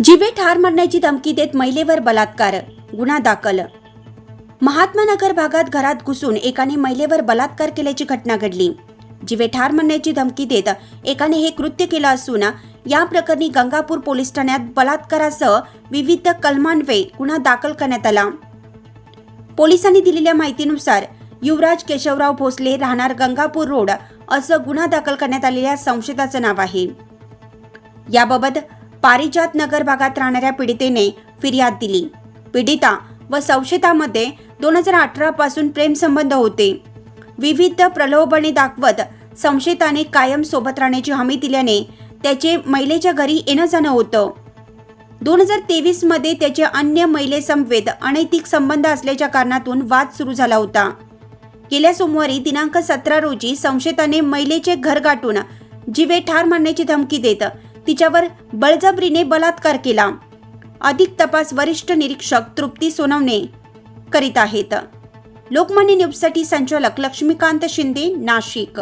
जिवे ठार मारण्याची धमकी देत महिलेवर बलात्कार गुन्हा दाखल. महात्मानगर भागात घरात घुसून एकाने महिलेवर बलात्कार केल्याची घटना घडली. जिवे ठार मारण्याची धमकी देत एकाने हे कृत्य केलं असून या प्रकरणी गंगापूर पोलीस ठाण्यात बलात्कारासह विविध कलमान्वये गुन्हा दाखल करण्यात आला. पोलिसांनी दिलेल्या माहितीनुसार युवराज केशवराव भोसले राहणार गंगापूर रोड असं गुन्हा दाखल करण्यात आलेल्या संशयिताचं नाव आहे. याबाबत पारिजात नगर भागात राहणाऱ्या पीडितेने फिर्याद दिली. पीडिता व संशयितामध्ये दोन हजार अठरा पासून प्रेमसंबंध होते. विविध प्रलोभने दाखवत संशयिताने कायम सोबत राहण्याची हमी दिल्याने त्याचे महिलेच्या घरी येणं जाणं होतं. दोन हजार तेवीसमध्ये त्याचे अन्य महिलेसमवेत अनैतिक संबंध असल्याच्या कारणातून वाद सुरू झाला होता. गेल्या सोमवारी दिनांक सतरा रोजी संशयिताने महिलेचे घर गाठून जीवे ठार मारण्याची धमकी देत तिच्यावर बळजबरीने बलात्कार केला. अधिक तपास वरिष्ठ निरीक्षक तृप्ती सोनवणे करीत आहेत. लोकमान्य न्यूजसाठी संचालक लक्ष्मीकांत शिंदे नाशिक.